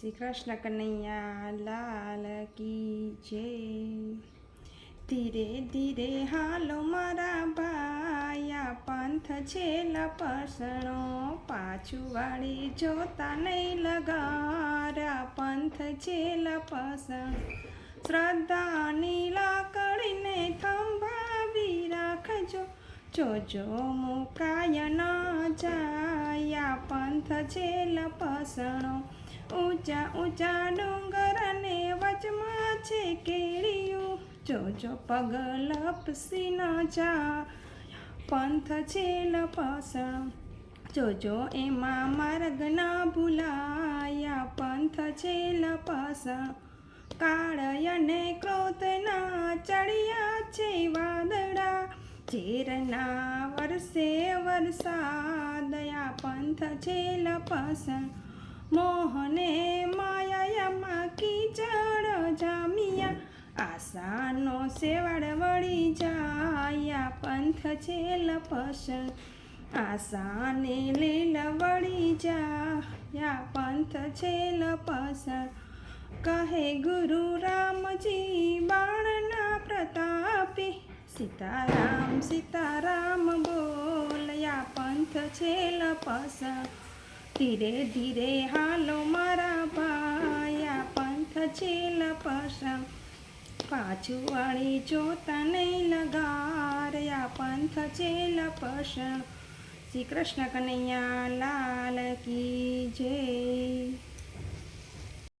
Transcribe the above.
શ્રી કૃષ્ણ કનૈયા લાલ કી જય ધીરે ધીરે હાલો મારા ભાયા, પંથ છે લપસણો પાછું વાળી જોતા નહીં લગારા. પંથ છે લપસણ શ્રદ્ધાની લાકડીને થંભાવી રાખજો. જોજો મુકાય ન જાયા પંથ છે લપસણો ઊંચા ઊંચા ડુંગર અને વચમાં છે કેળિયું. જોજો પગ લપસી ન જા, પંથ છે લપસણ. જોજો એમાં માર્ગ ના ભૂલાયા, પંથ છે લપસણ. કાળ અને ક્રોધના ચડિયા છે વાદળા. ઝેરના વર્ષે વરસાદયા, પંથ છે લપસણ. મોહને આશાનો સેવાડ વળી જાયા પંથ છે લપસણ આશાને લીલ વળી જાયા પંથ છે લપસણ કહે ગુરુ રામજી, બાણના પ્રતાપે સીતારામ સીતારામ બોલયા પંથ છે લપસણ ધીરે ધીરે હાલો મારા ભાયા પંથ છે લપસણ પાછું વાળી જોતા નહીં લગાર્યા પંથ છે લપસણ શ્રી કૃષ્ણ કનૈયા લાલ કી જય.